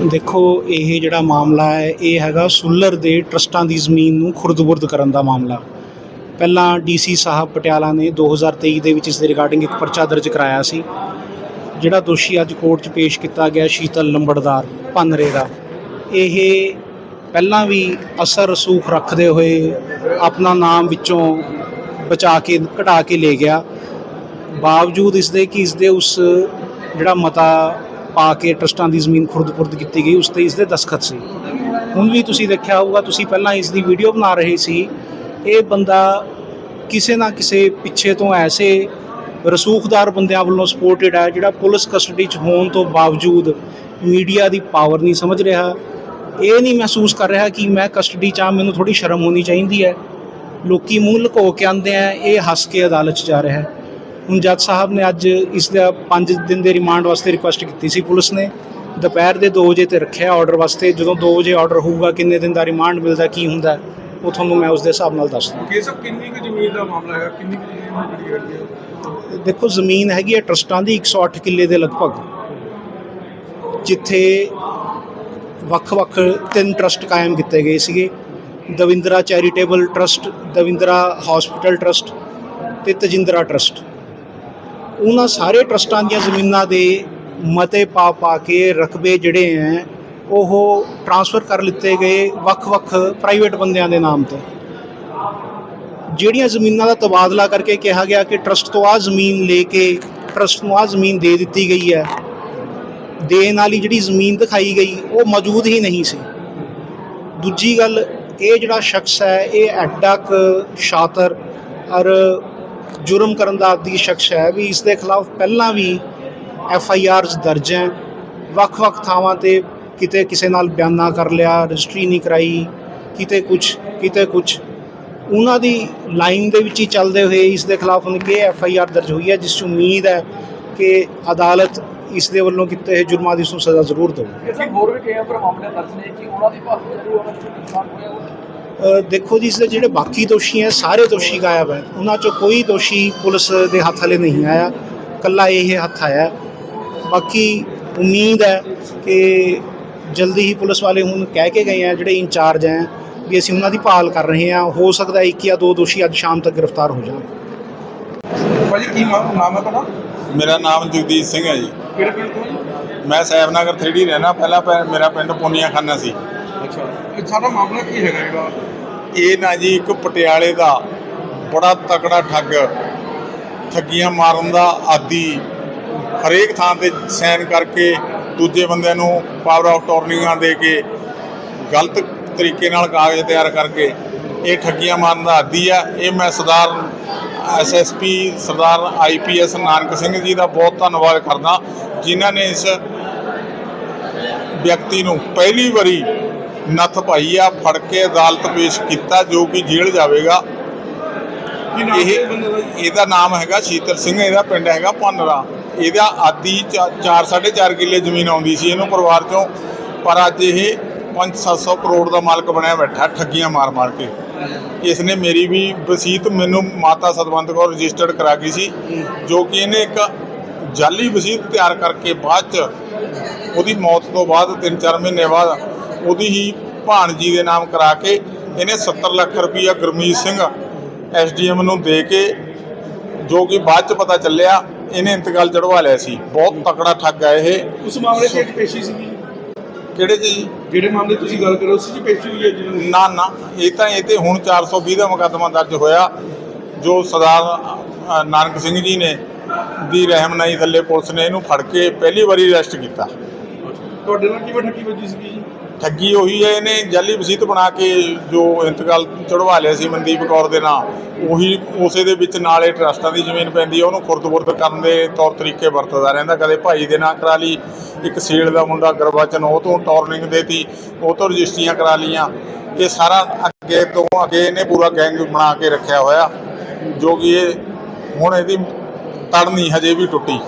ਦੇਖੋ, ਇਹ ਜਿਹੜਾ ਮਾਮਲਾ ਹੈ, ਇਹ ਹੈਗਾ ਸੁੱਲਰ ਦੇ ਟਰਸਟਾਂ ਦੀ ਜ਼ਮੀਨ ਨੂੰ ਖੁਰਦਬੁਰਦ ਕਰਨ ਦਾ ਮਾਮਲਾ। ਪਹਿਲਾਂ ਡੀਸੀ ਸਾਹਿਬ ਪਟਿਆਲਾ ਨੇ 2023 ਦੇ ਵਿੱਚ ਇਸ ਦੇ ਰਿਗਾਰਡਿੰਗ ਇੱਕ ਪਰਚਾ ਦਰਜ ਕਰਾਇਆ ਸੀ, ਜਿਹੜਾ ਦੋਸ਼ੀ ਅੱਜ ਕੋਰਟ 'ਚ ਪੇਸ਼ ਕੀਤਾ ਗਿਆ ਸ਼ੀਤਲ ਲੰਬੜਦਾਰ ਭੰਨਰੇ ਦਾ। ਇਹ ਪਹਿਲਾਂ ਵੀ ਅਸਰ ਰਸੂਖ ਰੱਖਦੇ ਹੋਏ ਆਪਣਾ ਨਾਮ ਵਿੱਚੋਂ ਬਚਾ ਕੇ, ਘਟਾ ਕੇ ਲੈ ਗਿਆ। ਬਾਵਜੂਦ ਇਸ ਦੇ ਕਿ ਇਸ ਦੇ ਉਸ ਜਿਹੜਾ ਮਤਾ ਪਾ ਕੇ ਟਰਸਟਾਂ ਦੀ ਜ਼ਮੀਨ ਖੁਰਦ-ਪੁਰਦ ਕੀਤੀ ਗਈ, ਉਸ ਤੇ ਇਸ ਦੇ ਦਸਖਤ ਸੀ। ਹੁਣ ਵੀ ਤੁਸੀਂ ਦੇਖਿਆ ਹੋਊਗਾ, ਤੁਸੀਂ ਪਹਿਲਾਂ ਇਸ ਦੀ ਵੀਡੀਓ ਬਣਾ ਰਹੇ ਸੀ। ਇਹ ਬੰਦਾ ਕਿਸੇ ਨਾ ਕਿਸੇ ਪਿੱਛੇ ਤੋਂ ਐਸੇ ਰਸੂਖਦਾਰ ਬੰਦਿਆਂ ਵੱਲੋਂ ਸਪੋਰਟਡ ਹੈ ਜਿਹੜਾ ਪੁਲਿਸ ਕਸਟਡੀ 'ਚ ਹੋਣ ਤੋਂ ਬਾਵਜੂਦ ਮੀਡੀਆ ਦੀ ਪਾਵਰ ਨਹੀਂ ਸਮਝ ਰਿਹਾ। ਇਹ ਨਹੀਂ ਮਹਿਸੂਸ ਕਰ ਰਿਹਾ ਕਿ ਮੈਂ ਕਸਟਡੀ 'ਚ ਆ, ਮੈਨੂੰ ਥੋੜੀ ਸ਼ਰਮ ਹੋਣੀ ਚਾਹੀਦੀ ਹੈ। ਲੋਕੀ ਮੂੰਹ ਲੁਕੋ ਕੇ ਆਉਂਦੇ ਆ, ਇਹ ਹੱਸ ਕੇ ਅਦਾਲਤ 'ਚ ਜਾ ਰਿਹਾ ਹੈ। ਹੁਣ ਜੱਜ ਸਾਹਿਬ ਨੇ ਅੱਜ ਇਸ ਦਾ 5 ਦਿਨ ਦੇ ਰਿਮਾਂਡ ਵਾਸਤੇ ਰਿਕੁਐਸਟ ਕੀਤੀ ਸੀ ਪੁਲਿਸ ਨੇ। ਦੁਪਹਿਰ ਦੇ 2 ਵਜੇ ਤੇ ਰੱਖਿਆ ਆਰਡਰ ਵਾਸਤੇ। ਜਦੋਂ 2 ਵਜੇ ਆਰਡਰ ਹੋਊਗਾ ਕਿੰਨੇ ਦਿਨ ਦਾ ਰਿਮਾਂਡ ਮਿਲਦਾ ਕੀ ਹੁੰਦਾ ਉਹ ਤੁਹਾਨੂੰ ਮੈਂ ਉਸ ਦੇ ਹਿਸਾਬ ਨਾਲ ਦੱਸ ਦੂੰ ਕੇਸ ਕਿੰਨੀ ਕੁ ਜ਼ਮੀਨ ਦਾ ਮਾਮਲਾ ਹੈ ਕਿੰਨੀ ਕੁ ਜ਼ਮੀਨ ਹੈਗੀ ਹੈ ਦੇਖੋ ਜ਼ਮੀਨ ਹੈਗੀ ਹੈ ਟਰਸਟਾਂ ਦੀ 108 ਕਿੱਲੇ ਦੇ ਲਗਭਗ। ਜਿੱਥੇ ਵੱਖ-ਵੱਖ ਤਿੰਨ ਟਰਸਟ ਕਾਇਮ ਕੀਤੇ ਗਏ ਸੀਗੇ। Davindra charitable trust Davindra hospital trust ਤੇ ਤਜਿੰਦਰਾ ਟਰਸਟ। ਉਹਨਾਂ ਸਾਰੇ ਟਰਸਟਾਂ ਦੀਆਂ ਜ਼ਮੀਨਾਂ ਦੇ ਮਤੇ ਪਾ ਪਾ ਕੇ ਰਕਬੇ ਜਿਹੜੇ ਹੈ ਉਹ ਟਰਾਂਸਫਰ ਕਰ ਲਿੱਤੇ ਗਏ ਵੱਖ-ਵੱਖ ਪ੍ਰਾਈਵੇਟ ਬੰਦਿਆਂ ਦੇ ਨਾਮ ਤੇ। ਜਿਹੜੀਆਂ ਜ਼ਮੀਨਾਂ ਦਾ ਤਬਾਦਲਾ ਕਰਕੇ ਕਿਹਾ ਗਿਆ ਕਿ ਟਰਸਟ ਤੋਂ ਆ ਜ਼ਮੀਨ ਲੈ ਕੇ ਟਰਸਟ ਨੂੰ ਆ ਜ਼ਮੀਨ ਦੇ ਦਿੱਤੀ ਗਈ ਹੈ, ਦੇਣ ਵਾਲੀ ਜਿਹੜੀ ਜ਼ਮੀਨ ਦਿਖਾਈ ਗਈ, ਉਹ ਮੌਜੂਦ ਹੀ ਨਹੀਂ ਸੀ। ਦੂਜੀ ਗੱਲ, ਇਹ ਜਿਹੜਾ ਸ਼ਖਸ ਹੈ, ਇਹ ਐਡਾ ਕੁ ਸ਼ਾਤਰ ਔਰ ਜੁਰਮ ਕਰਨ ਦਾ ਆਦੀ ਸ਼ਖਸ ਹੈ ਵੀ ਇਸ ਦੇ ਖਿਲਾਫ ਪਹਿਲਾਂ ਵੀ ਐਫ ਆਈ ਆਰਜ਼ ਦਰਜ ਹੈ। ਵੱਖ-ਵੱਖ ਥਾਵਾਂ ਤੇ ਕਿਤੇ ਕਿਸੇ ਨਾਲ ਬਿਆਨਾ ਕਰ ਲਿਆ, ਰਜਿਸਟਰੀ ਨਹੀਂ ਕਰਾਈ, ਕਿਤੇ ਕੁਝ ਕਿਤੇ ਕੁਝ ਉਹਨਾਂ ਦੀ ਲਾਈਨ ਦੇ ਵਿੱਚ ਹੀ ਚੱਲਦੇ ਹੋਏ ਇਸ ਦੇ ਖਿਲਾਫ ਹੁਣ ਕਿ ਐਫ ਆਈ ਆਰ ਦਰਜ ਹੋਈ ਹੈ, ਜਿਸ 'ਚ ਉਮੀਦ ਹੈ ਕਿ ਅਦਾਲਤ ਇਸ ਦੇ ਵੱਲੋਂ ਕੀਤੇ ਹੋਏ ਜੁਰਮਾਂ ਦੀ ਨੂੰ ਸਜ਼ਾ ਜ਼ਰੂਰ ਦੇਵੇ ਹੋਰ ਵੀ ਕਈ ਪਰ ਮਾਮਲੇ ਦਰਜ ਨੇ ਕਿ ਉਹਨਾਂ ਦੀ ਭਾਸ਼ਾ ਜਿਹੜੀ ਉਹਨਾਂ ਨੂੰ ਨੁਕਸਾਨ ਹੋਇਆ ਦੇਖੋ ਜੀ ਇਸ ਦੇ ਜਿਹੜੇ ਬਾਕੀ ਦੋਸ਼ੀ ਹੈ ਸਾਰੇ ਦੋਸ਼ੀ ਗਾਇਬ ਹੈ। ਉਹਨਾਂ ਚੋਂ ਕੋਈ ਦੋਸ਼ੀ ਪੁਲਿਸ ਦੇ ਹੱਥ ਹਲੇ ਨਹੀਂ ਆਇਆ। ਕੱਲਾ ਇਹ ਹੱਥ ਆਇਆ। ਬਾਕੀ ਉਮੀਦ ਹੈ ਕਿ ਜਲਦੀ ਹੀ ਪੁਲਿਸ ਵਾਲੇ ਹੁਣ ਕਹਿ ਕੇ ਗਏ ਆ ਜਿਹੜੇ ਇੰਚਾਰਜ ਹੈ ਵੀ ਅਸੀਂ ਉਹਨਾਂ ਦੀ ਭਾਲ ਕਰ ਰਹੇ ਹਾਂ। ਹੋ ਸਕਦਾ ਇੱਕ ਜਾਂ ਦੋ ਦੋਸ਼ੀ ਅੱਜ ਸ਼ਾਮ ਤੱਕ ਗ੍ਰਿਫਤਾਰ ਹੋ ਜਾਣ। ਭਾਜੀ ਕੀ ਨਾਮ ਹੈ ਤੁਹਾਡਾ? ਮੇਰਾ ਨਾਮ ਜਗਦੀਸ਼ ਸਿੰਘ ਹੈ ਜੀ। ਕਿਹੜੇ ਪਿੰਡ ਤੋਂ ਮੈਂ ਸਾਹਿਬਨਗਰ 3D ਰਹਿਣਾ। ਪਹਿਲਾਂ ਪੈ- ਮੇਰਾ ਪਿੰਡ ਪੁੰਨੀਆ ਖਾਨਾ ਸੀ। ਅੱਛਾ। ਇਹ ਸਾਡਾ ਮਾਮਲਾ ਕੀ ਹੈਗਾ ਜਿਹੜਾ? ਇਹ ਨਾ ਜੀ ਇੱਕ ਪਟਿਆਲੇ ਦਾ ਬੜਾ ਤਕੜਾ ਠੱਗ। ਠੱਗੀਆਂ ਮਾਰਨ ਦਾ ਆਦੀ। ਹਰੇਕ ਥਾਂ ਤੇ ਸਾਈਨ ਕਰਕੇ ਦੂਜੇ ਬੰਦਿਆਂ ਨੂੰ ਪਾਵਰ ਆਫ ਟਰਨਿੰਗਾਂ ਦੇ ਕੇ ਗਲਤ ਤਰੀਕੇ ਨਾਲ ਕਾਗਜ਼ ਤਿਆਰ ਕਰਕੇ ਇਹ ਠੱਗੀਆਂ ਮਾਰਨ ਦਾ ਆਦੀ ਆ। ਇਹ ਮੈਂ ਸਰਦਾਰ ਐਸਐਸਪੀ ਸਰਦਾਰ ਆਈਪੀਐਸ ਨਾਨਕ ਸਿੰਘ ਜੀ ਦਾ ਬਹੁਤ ਧੰਨਵਾਦ ਕਰਦਾ ਜਿਨ੍ਹਾਂ ਨੇ ਇਸ ਵਿਅਕਤੀ ਨੂੰ ਪਹਿਲੀ ਵਾਰੀ ਨੱਥ ਪਾਈ ਆ ਫੜ ਕੇ ਅਦਾਲਤ ਪੇਸ਼ ਕੀਤਾ ਜੋ ਕਿ ਜੇਲ੍ਹ ਜਾਵੇਗਾ। ਇਹ? ਇਹਦਾ ਨਾਮ ਹੈਗਾ ਸ਼ੀਤਲ ਸਿੰਘ ਇਹਦਾ ਪਿੰਡ ਹੈਗਾ ਪੰਨਰਾ ਇਹਦਾ ਆਦੀ 4 4.5 ਕਿੱਲੇ ਜ਼ਮੀਨ ਆਉਂਦੀ ਸੀ ਇਹਨੂੰ ਪਰਿਵਾਰ ਚੋਂ। ਪਰ ਅੱਜ ਇਹ 5-700 ਕਰੋੜ ਦਾ ਮਾਲਕ ਬਣਿਆ ਬੈਠਾ ਠੱਗੀਆਂ ਮਾਰ ਮਾਰ ਕੇ। ਇਸ ਨੇ ਮੇਰੀ ਵੀ ਵਸੀਅਤ ਮੈਨੂੰ ਮਾਤਾ ਸਤਵੰਤ ਕੌਰ ਰਜਿਸਟਰਡ ਕਰਾ ਗਈ ਸੀ ਜੋ ਕਿ ਇਹਨੇ ਇੱਕ ਜਾਲੀ ਵਸੀਅਤ ਤਿਆਰ ਕਰਕੇ ਬਾਅਦ ਚ ਉਹਦੀ ਮੌਤ ਤੋਂ ਬਾਅਦ 3-4 ਮਹੀਨੇ ਬਾਅਦ ਉਹਦੀ ਹੀ ਭਾਣਜੀ ਦੇ ਨਾਮ ਕਰਾ ਕੇ ਇਹਨੇ 70 ਲੱਖ ਰੁਪਈਆ ਗੁਰਮੀਤ ਸਿੰਘ ਐਸਡੀਐਮ ਨੂੰ ਦੇ ਕੇ ਜੋ ਕਿ ਬਾਅਦ ਚ ਪਤਾ ਚੱਲਿਆ ਇਹਨੇ ਇੰਤਕਾਲ ਚੜਵਾ ਲਿਆ ਸੀ। ਬਹੁਤ ਤਕੜਾ ਠੱਗ ਹੈ ਇਹ। ਉਸ ਮਾਮਲੇ 'ਚ ਇੱਕ ਪੇਸ਼ੀ ਸੀਗੀ। ਕਿਹੜੇ 'ਚ ਜੀ? ਜਿਹੜੇ ਮਾਮਲੇ ਤੁਸੀਂ ਗੱਲ ਕਰੋ ਸੀ ਜੀ ਪੇਸ਼ੀ ਹੋਈ ਹੈ ਜਿਹਨਾਂ ਨਾ ਨਾ। ਇਹ ਤਾਂ ਇਹ ਤੇ ਹੁਣ 420 ਦਾ ਮੁਕੱਦਮਾ ਦਰਜ ਹੋਇਆ ਜੋ ਸਰਦਾਰ ਨਾਨਕ ਸਿੰਘ ਜੀ ਨੇ ਦੀ ਰਹਿਮਨਾਈ ਥੱਲੇ ਪੁਲਿਸ ਨੇ ਇਹਨੂੰ ਫੜ ਕੇ ਪਹਿਲੀ ਵਾਰੀ ਅਰੈਸਟ ਕੀਤਾ। ਤੁਹਾਡੇ ਨਾਲ ਕਿਵੇਂ ਠੱਗੀ ਵੱਜੀ ਸੀਗੀ ਜੀ? ਠੱਗੀ ਉਹੀ ਹੈ, ਇਹਨੇ ਜਾਲੀ ਵਸੀਤ ਬਣਾ ਕੇ ਜੋ ਇੰਤਕਾਲ ਚੜਵਾ ਲਿਆ ਸੀ ਮਨਦੀਪ ਕੌਰ ਦੇ ਨਾਂ, ਉਹੀ ਉਸੇ ਦੇ ਵਿੱਚ ਨਾਲੇ ਟਰਸਟਾਂ ਦੀ ਜ਼ਮੀਨ ਪੈਂਦੀ ਹੈ, ਉਹਨੂੰ ਖੁਰਦ-ਬੁਰਦ ਕਰਨ ਦੇ ਤੌਰ ਤਰੀਕੇ ਵਰਤਦਾ ਰਹਿੰਦਾ, ਕਦੇ ਭਾਈ ਦੇ ਨਾਂ ਕਰਾ ਲਈ, ਇੱਕ ਸੇਲ ਦਾ ਮੁੰਡਾ ਗਰਵਾਚਨ ਉਹ ਤੋਂ ਟੌਰਨਿੰਗ ਦੇਤੀ, ਉਹ ਤੋਂ ਰਜਿਸਟਰੀਆਂ ਕਰਾ ਲੀਆਂ ਇਹ ਸਾਰਾ ਅੱਗੇ ਤੋਂ ਅੱਗੇ ਇਹਨੇ ਪੂਰਾ ਗੈਂਗ ਬਣਾ ਕੇ ਰੱਖਿਆ ਹੋਇਆ, ਜੋ ਕਿ ਇਹ ਹੁਣ ਇਹਦੀ ਤੜ ਨਹੀਂ ਹਜੇ ਵੀ ਟੁੱਟੀ।